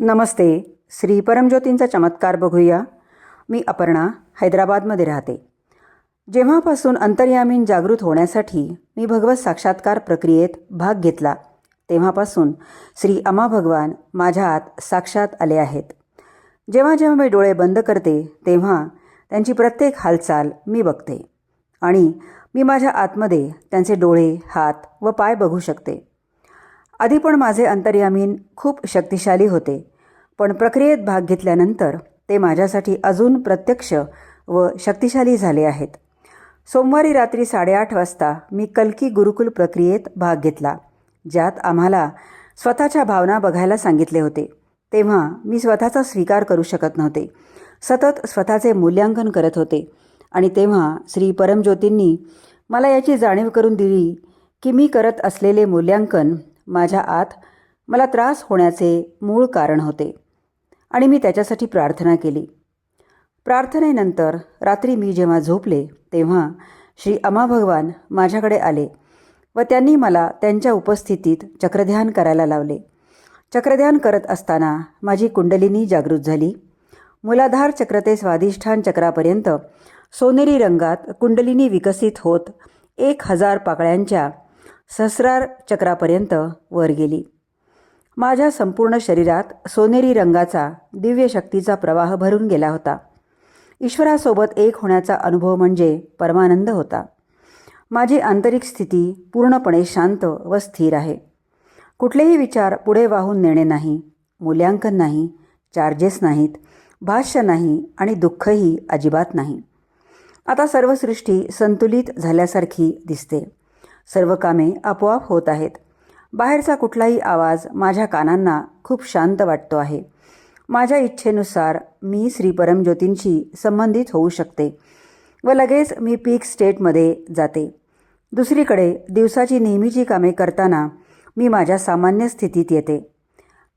नमस्ते श्री परमज्योतींचा चमत्कार बघूया. मी अपर्णा हैदराबादमध्ये राहते. जेव्हापासून अंतर्यामीन जागृत होण्यासाठी मी भगवत साक्षात्कार प्रक्रियेत भाग घेतला तेव्हापासून श्री अमा भगवान माझ्या आत साक्षात आले आहेत. जेव्हा जेव्हा मी डोळे बंद करते तेव्हा त्यांची प्रत्येक हालचाल मी बघते आणि मी माझ्या आतमध्ये त्यांचे डोळे हात व पाय बघू शकते. आधी पण माझे अंतर्यामीन खूप शक्तिशाली होते पण प्रक्रियेत भाग घेतल्यानंतर ते माझ्यासाठी अजून प्रत्यक्ष व शक्तिशाली झाले आहेत. सोमवारी रात्री साडेआठ वाजता मी कल्की गुरुकुल प्रक्रियेत भाग घेतला ज्यात आम्हाला स्वतःच्या भावना बघायला सांगितले होते. तेव्हा मी स्वतःचा स्वीकार करू शकत नव्हते. सतत स्वतःचे मूल्यांकन करत होते आणि तेव्हा श्री परमज्योतींनी मला याची जाणीव करून दिली की मी करत असलेले मूल्यांकन माझ्या आत मला त्रास होण्याचे मूळ कारण होते आणि मी त्याच्यासाठी प्रार्थना केली. प्रार्थनेनंतर रात्री मी जेव्हा झोपले तेव्हा श्री अमा भगवान माझ्याकडे आले व त्यांनी मला त्यांच्या उपस्थितीत चक्रध्यान करायला लावले. चक्रध्यान करत असताना माझी कुंडलिनी जागृत झाली. मुलाधार चक्र ते स्वाधिष्ठान चक्रापर्यंत सोनेरी रंगात कुंडलिनी विकसित होत एक हजार पाकळ्यांच्या सहस्रार चक्रापर्यंत वर गेली. माझ्या संपूर्ण शरीरात सोनेरी रंगाचा दिव्य शक्तीचा प्रवाह भरून गेला होता. ईश्वरासोबत एक होण्याचा अनुभव म्हणजे परमानंद होता. माझी आंतरिक स्थिती पूर्णपणे शांत व स्थिर आहे. कुठलेही विचार पुढे वाहून नेणे नाही मूल्यांकन नाही चार्जेस नाहीत भाष्य नाही आणि दुःखही अजिबात नाही. आता सर्व सृष्टी संतुलित झाल्यासारखी दिसते. सर्व कामे आपोआप होत आहेत. बाहेरचा कुठलाही आवाज माझ्या कानांना खूप शांत वाटतो आहे. माझ्या इच्छेनुसार मी श्री परमज्योतींशी संबंधित होऊ शकते व लगेच मी पीक स्टेटमध्ये जाते. दुसरीकडे दिवसाची नेहमीची कामे करताना मी माझ्या सामान्य स्थितीत येते.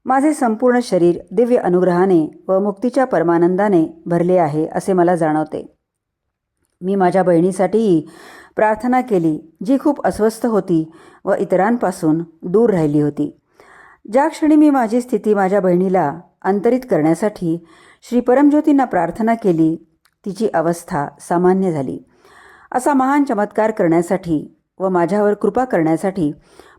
माझे संपूर्ण शरीर दिव्य अनुग्रहाने व मुक्तीच्या परमानंदाने भरले आहे असे मला जाणवते. मी माझ्या बहिणीसाठीही प्रार्थना केली जी खूप अस्वस्थ होती व इतरांपासून दूर राहिली होती. ज्या क्षणी मी माझी स्थिती माझ्या बहिणीला अंतरित करण्यासाठी श्री परमज्योतींना प्रार्थना केली तिची अवस्था सामान्य झाली. असा महान चमत्कार करण्यासाठी व माझ्यावर कृपा करण्यासाठी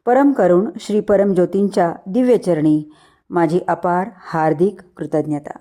परम करुण श्री परमज्योतींच्या दिव्यचरणी माझी अपार हार्दिक कृतज्ञता.